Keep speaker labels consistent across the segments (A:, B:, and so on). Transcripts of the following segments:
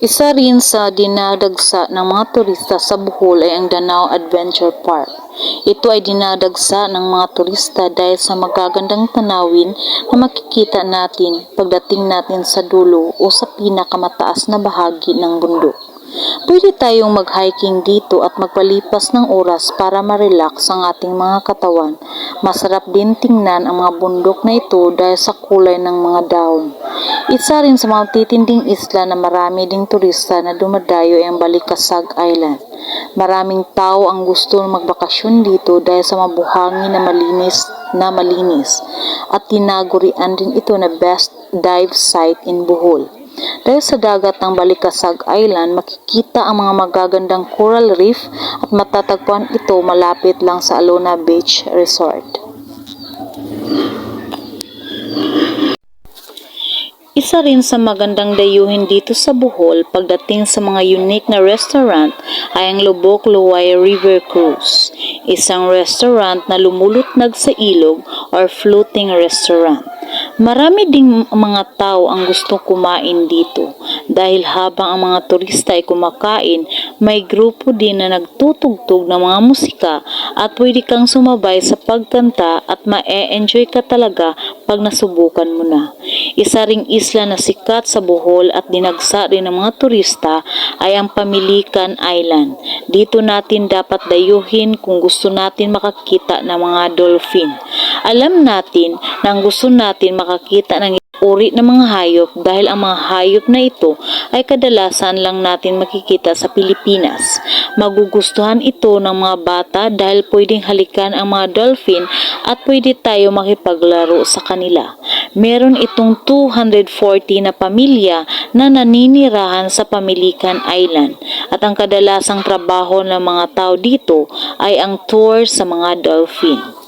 A: Isa rin sa dinadagsa ng mga turista sa Bohol ay ang Danao Adventure Park. Ito ay dinadagsa ng mga turista dahil sa magagandang tanawin na makikita natin pagdating natin sa dulo o sa pinakamataas na bahagi ng bundok. Pwede tayong mag-hiking dito at magpalipas ng oras para ma-relax ang ating mga katawan. Masarap din tingnan ang mga bundok na ito dahil sa kulay ng mga dahon. Isa rin sa mga titinding isla na marami ding turista na dumadayo ay ang Balikasag Island. Maraming tao ang gusto magbakasyon dito dahil sa mabuhangin na malinis na malinis at tinagurian din ito na best dive site in Bohol. Dahil sa dagat ng Balikasag Island, makikita ang mga magagandang coral reef at matatagpuan ito malapit lang sa Alona Beach Resort. Isa rin sa magandang dayuhin dito sa Bohol pagdating sa mga unique na restaurant ay ang Lubok Luway River Cruise, isang restaurant na lumulutnag sa ilog or floating restaurant. Marami ding mga tao ang gusto kumain dito dahil habang ang mga turista ay kumakain, may grupo din na nagtutugtog ng mga musika at pwede kang sumabay sa pagkanta at ma-enjoy ka talaga pag nasubukan mo na. Isa ring isla na sikat sa Bohol at dinagsa rin ng mga turista ay ang Pamilican Island. Dito natin dapat dayuhin kung gusto natin makakita ng mga dolphin. Alam natin na ang gusto natin makakita ng uri ng mga hayop dahil ang mga hayop na ito ay kadalasan lang natin makikita sa Pilipinas. Magugustuhan ito ng mga bata dahil pwedeng halikan ang mga dolphin at pwede tayo makipaglaro sa kanila. Meron itong 240 na pamilya na naninirahan sa Pamilican Island at ang kadalasang trabaho ng mga tao dito ay ang tour sa mga dolphin.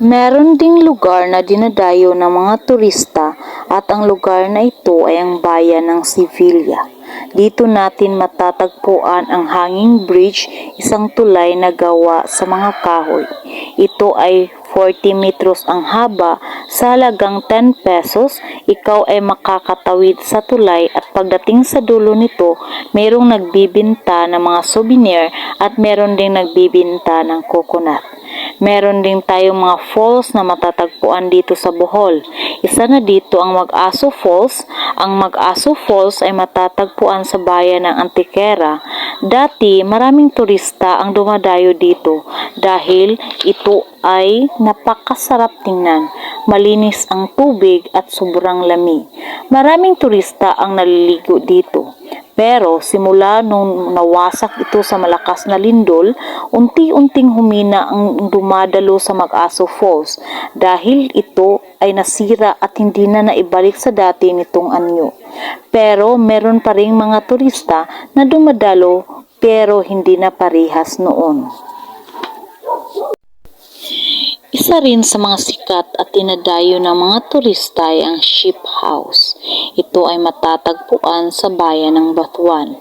A: Meron ding lugar na dinadayo ng mga turista at ang lugar na ito ay ang bayan ng Sevilla. Dito natin matatagpuan ang hanging bridge, isang tulay na gawa sa mga kahoy. Ito ay 40 metros ang haba, sa halagang 10 pesos, ikaw ay makakatawid sa tulay at pagdating sa dulo nito, mayroong nagbibinta ng mga souvenir at meron ding nagbibinta ng coconut. Meron din tayong mga falls na matatagpuan dito sa Bohol. Isa na dito ang Mag-Aso Falls. Ang Mag-Aso Falls ay matatagpuan sa bayan ng Antiquera. Dati, maraming turista ang dumadayo dito dahil ito ay napakasarap tingnan. Malinis ang tubig at sobrang lami. Maraming turista ang naliligo dito. Pero simula nung nawasak ito sa malakas na lindol, unti-unting humina ang dumadalo sa Mag-Aso Falls dahil ito ay nasira at hindi na naibalik sa dati nitong anyo. Pero meron pa ring mga turista na dumadalo pero hindi na parihas noon. Isa rin sa mga sikat at tinadayo ng mga turista ay ang Ship House. Ito ay matatagpuan sa bayan ng Batuan.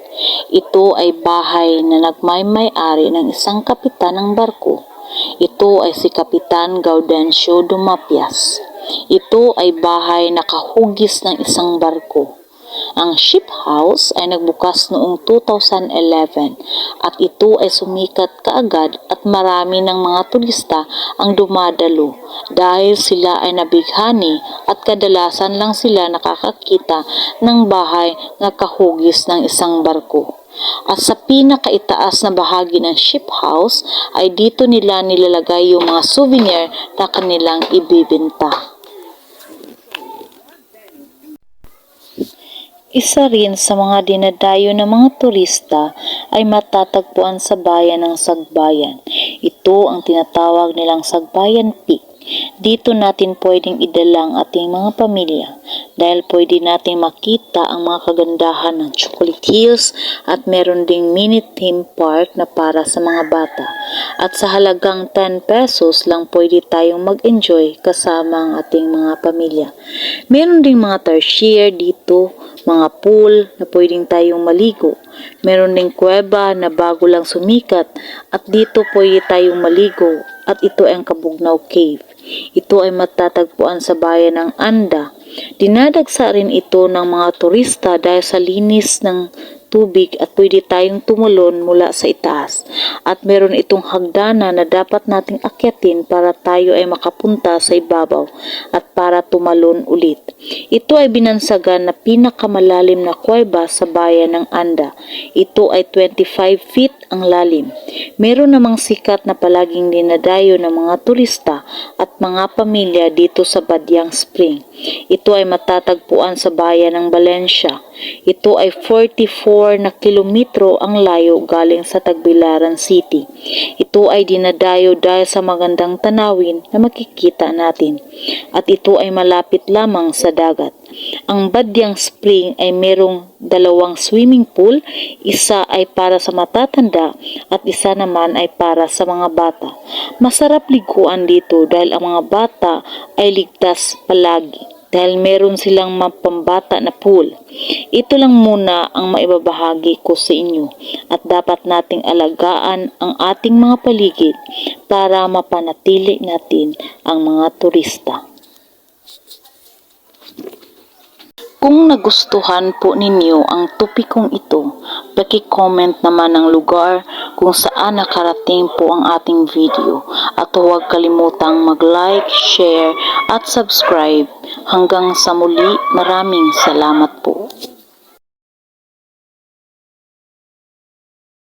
A: Ito ay bahay na nagmay-may-ari ng isang kapitan ng barko. Ito ay si Kapitan Gaudencio Dumapias. Ito ay bahay na kahugis ng isang barko. Ang Ship House ay nagbukas noong 2011 at ito ay sumikat kaagad at marami ng mga turista ang dumadalo dahil sila ay nabighani at kadalasan lang sila nakakakita ng bahay na kahugis ng isang barko. At sa pinakaitaas na bahagi ng ship house ay dito nila nilalagay yung mga souvenir na kanilang ibibenta. Isa rin sa mga dinadayo ng mga turista ay matatagpuan sa bayan ng Sagbayan. Ito ang tinatawag nilang Sagbayan Peak. Dito natin pwedeng idala ang ating mga pamilya dahil pwede natin makita ang mga kagandahan ng Chocolate Hills at meron ding mini theme park na para sa mga bata. At sa halagang 10 pesos lang pwede tayong mag-enjoy kasama ang ating mga pamilya. Meron ding mga tertiary dito, mga pool na pwedeng tayong maligo. Meron ding kuweba na bago lang sumikat at dito pwede tayong maligo at ito ang Kabugnaw Cave. Ito ay matatagpuan sa bayan ng Anda. Dinadagsa rin ito ng mga turista dahil sa linis ng tubig at pwede tayong tumulon mula sa itaas. At meron itong hagdana na dapat nating akyatin para tayo ay makapunta sa ibabaw at para tumalon ulit. Ito ay binansagan na pinakamalalim na kuweba sa bayan ng Anda. Ito ay 25 feet ang lalim. Meron namang sikat na palaging dinadayo ng mga turista at mga pamilya dito sa Badyang Spring. Ito ay matatagpuan sa bayan ng Valencia. Ito ay 44 na kilometro ang layo galing sa Tagbilaran City. Ito ay dinadayo dahil sa magandang tanawin na makikita natin. At ito ay malapit lamang sa dagat. Ang Badyang Spring ay merong dalawang swimming pool, isa ay para sa matatanda at isa naman ay para sa mga bata. Masarap liguan dito dahil ang mga bata ay ligtas palagi dahil meron silang mapambata na pool. Ito lang muna ang maibabahagi ko sa inyo at dapat nating alagaan ang ating mga paligid para mapanatili natin ang mga turista. Kung nagustuhan po ninyo ang topikong ito, paki-comment naman ang lugar kung saan nakarating po ang ating video at huwag kalimutang mag-like, share at subscribe. Hanggang sa muli, maraming salamat po.